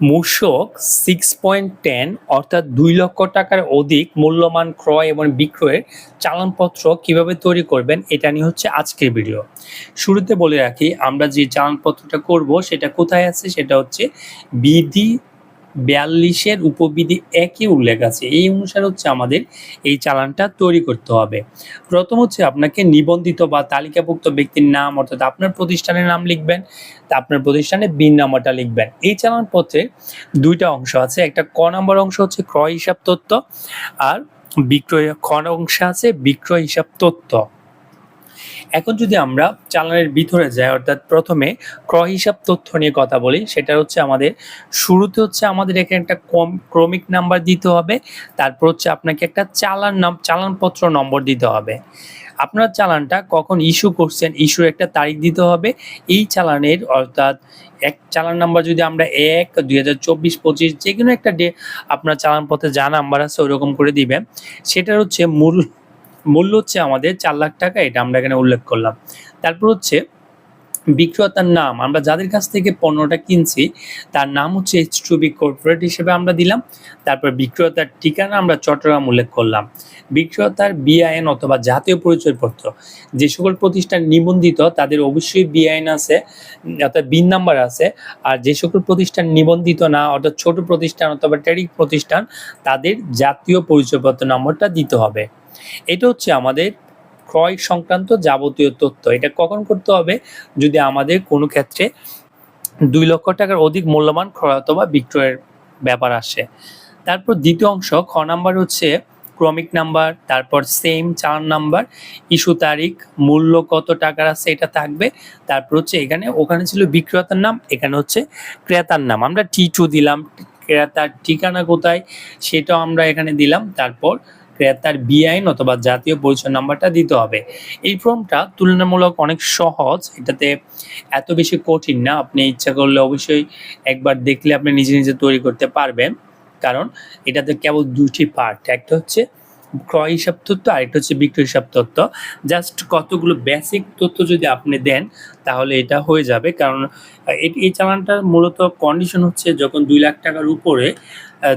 মূসক six point ten অর্থাৎ দুই লক্ষ টাকার অধিক মূল্যমান ক্রয় এবং বিক্রয়ের চালানপত্র কীভাবে তৈরি করবেন, এটা নিয়ে হচ্ছে আজকের ভিডিও শুরুতে বলে রাখি, আমরা যে চালানপত্রটা করব, সেটা কোথায় আছে? সেটা হচ্ছে বিধি বিয়াল্লিশের উপবিধি একই উল্লেখ আছে। এই অনুসারে হচ্ছে আমাদের এই চালানটা তৈরি করতে হবে। প্রথম হচ্ছে আপনাকে নিবন্ধিত বা তালিকাভুক্ত ব্যক্তির নাম, অর্থাৎ আপনার প্রতিষ্ঠানের নাম লিখবেন, তা আপনার প্রতিষ্ঠানে বিন নাম্বারটা লিখবেন। এই চালানপত্রে দুইটা অংশ আছে। একটা ক নাম্বার অংশ হচ্ছে ক্রয় হিসাব তথ্য, আর বিক্রয়, খ অংশ আছে বিক্রয় হিসাব তথ্য। এখন যদি আমরা চালানের ভিতরে যাই, অর্থাৎ প্রথমে ক্রয় হিসাব তথ্য নিয়ে কথা বলি, সেটা হচ্ছে আমাদের শুরুতে হচ্ছে আমাদের এখানে একটা কম, ক্রমিক নাম্বার দিতে হবে, তারপর হচ্ছে আপনাকে একটা চালান নাম, চালানপত্র নম্বর দিতে হবে। আপনার চালানটা কখন ইস্যু করছেন ইস্যুর একটা তারিখ দিতে হবে, এই চালানের, অর্থাৎ এক চালান নাম্বার যদি আমরা এক, দুই হাজার চব্বিশ, পঁচিশ যে কোনো একটা ডে আপনার চালান পথে যা নাম্বার আছে ওরকম করে দিবেন। সেটার হচ্ছে মূল মূল্য হচ্ছে আমাদের চার লাখ টাকা, এটা আমরা এখানে উল্লেখ করলাম। তারপর হচ্ছে বিক্রেতার নাম, আমরা যাদের কাছ থেকে পণ্যটা কিনছি, তার নাম হচ্ছে এইচ টু বি কর্পোরেট হিসেবে আমরা দিলাম। তারপর বিক্রেতার ঠিকানা আমরা চট্টগ্রাম উল্লেখ করলাম। বিক্রেতার বিআইএন অথবা জাতীয় পরিচয়পত্র, যে সকল প্রতিষ্ঠান নিবন্ধিত, তাদের অবশ্যই বিআইএন আছে, অর্থাৎ বিন নাম্বার আছে, আর যে সকল প্রতিষ্ঠান নিবন্ধিত না, অর্থাৎ ছোট প্রতিষ্ঠান অথবা ট্রেডিং প্রতিষ্ঠান, তাদের জাতীয় পরিচয়পত্র নম্বরটা দিতে হবে। এটা হচ্ছে আমাদের ক্রয় সংক্রান্ত যাবতীয় তথ্য। এটা কখন করতে হবে? যদি আমাদের কোনো ক্ষেত্রে দুই লক্ষ টাকার অধিক মূল্যবান ক্রয় অথবা বিক্রয়ের ব্যাপার আসে। তারপর দ্বিতীয় অংশ, খ নাম্বার হচ্ছে ক্রমিক নাম্বার, তারপর সেম চার নাম্বার, ইস্যু তারিখ, মূল্য কত টাকার আছে এটা থাকবে। তারপর হচ্ছে এখানে, ওখানে ছিল বিক্রেতার নাম, এখানে হচ্ছে ক্রেতার নাম। আমরা টি টু দিলাম, ক্রেতার ঠিকানা কোথায় সেটাও আমরা এখানে দিলাম। তারপর ক্রেতার বিআইন অথবা জাতীয় পরিচয় নাম্বারটা দিতে হবে। এই ফর্মটা তুলনামূলক অনেক সহজ, এটাতে এত বেশি কঠিন না। আপনি ইচ্ছা করলে অবশ্যই একবার দেখলে আপনি নিজে নিজে তৈরি করতে পারবেন। কারণ এটাতে কেবল দুটি পার্ট একটা হচ্ছে ক্রয় হিসাব তথ্য, আরেকটা হচ্ছে বিক্রয় হিসাব তথ্য। জাস্ট কতগুলো বেসিক তথ্য যদি আপনি দেন, তাহলে এটা হয়ে যাবে। কারণ এই চালানটার মূলত কন্ডিশন হচ্ছে যখন দুই লাখ টাকার উপরে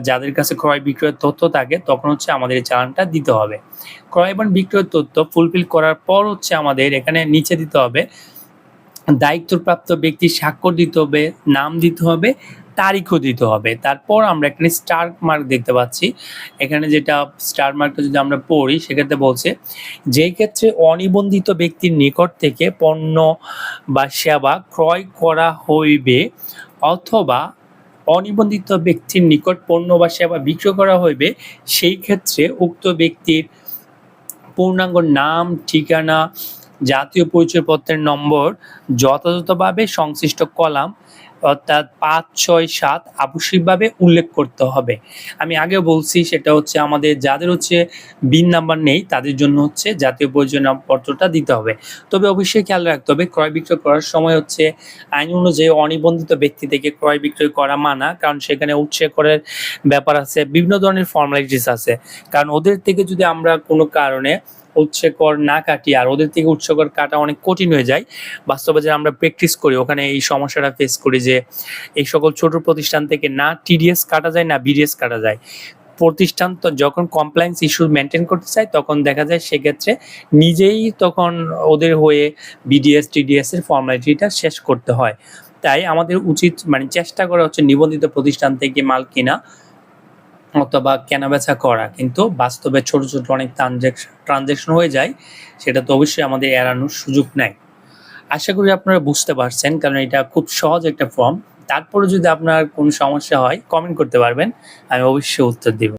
যাদের কাছে ক্রয় বিক্রয়ের তথ্য থাকে, তখন হচ্ছে আমাদের এই চালানটা দিতে হবে। ক্রয় এবং বিক্রয়ের তথ্য ফুলফিল করার পর হচ্ছে আমাদের এখানে নিচে দিতে হবে। দায়িত্বপ্রাপ্ত ব্যক্তির স্বাক্ষর দিতে হবে, নাম দিতে হবে তারিখও দিতে হবে। তারপর আমরা এখানে স্টার মার্ক দেখতে পাচ্ছি। এখানে যেটা স্টার মার্কটা যদি আমরা পড়ি, সেক্ষেত্রে বলছে, যেই ক্ষেত্রে অনিবন্ধিত ব্যক্তির নিকট থেকে পণ্য বা সেবা ক্রয় করা হইবে অথবা অনিবন্ধিত ব্যক্তির নিকট পণ্য বা সেবা বিক্রয় করা হইবে, সেই ক্ষেত্রে উক্ত ব্যক্তির পূর্ণাঙ্গ নাম, ঠিকানা, জাতীয় পরিচয়পত্রের নম্বর, যথাযথভাবে সংশ্লিষ্ট কলাম অর্থাৎ পাঁচ, ছয়, সাত আবশ্যিকভাবে উল্লেখ করতে হবে। আমি আগে বলছি, সেটা হচ্ছে আমাদের যাদের হচ্ছে বিন নাম্বার নেই, তাদের জন্য হচ্ছে জাতীয় পরিচয় পত্রটা দিতে হবে। তবে অবশ্যই খেয়াল রাখতে হবে, ক্রয় বিক্রয় করার সময় হচ্ছে আইন অনুযায়ী অনিবন্ধিত ব্যক্তি থেকে ক্রয় বিক্রয় করা মানা, কারণ সেখানে উৎসে করের ব্যাপার আছে, বিভিন্ন ধরনের ফর্মালিটিস আছে। কারণ ওদের থেকে যদি আমরা কোনো কারণে উৎসে কর না কাটি, আর ওদের থেকে উৎস কর কাটা অনেক কঠিন হয়ে যায়, বাস্তবে যে আমরা প্র্যাকটিস করি, ওখানে এই সমস্যাটা ফেস করি যে এই সকল ছোট প্রতিষ্ঠান থেকে না টিডিএস কাটা যায়, না বিডিএস কাটা যায়। প্রতিষ্ঠান তো যখন কমপ্লায়েন্স ইস্যু মেনটেন করতে চায়, তখন দেখা যায় সেক্ষেত্রে নিজেই তখন ওদের হয়ে বিডিএস, টিডিএস এর ফর্মালিটিটা শেষ করতে হয়। তাই আমাদের উচিত মানে চেষ্টা করা হচ্ছে নিবন্ধিত প্রতিষ্ঠান থেকে মাল কেনা অথবা কেনাবেচা করা। কিন্তু বাস্তবে ছোট ছোট অনেক ট্রানজ্যাকশন ট্রানজ্যাকশন হয়ে যায়, সেটা তো অবশ্যই আমাদের এড়ানোর সুযোগ নেই। আশা করি আপনারা বুঝতে পারছেন, কারণ এটা খুব সহজ একটা ফর্ম তারপরে যদি আপনার কোনো সমস্যা হয় কমেন্ট করতে পারবেন, আমি অবশ্যই উত্তর দিব।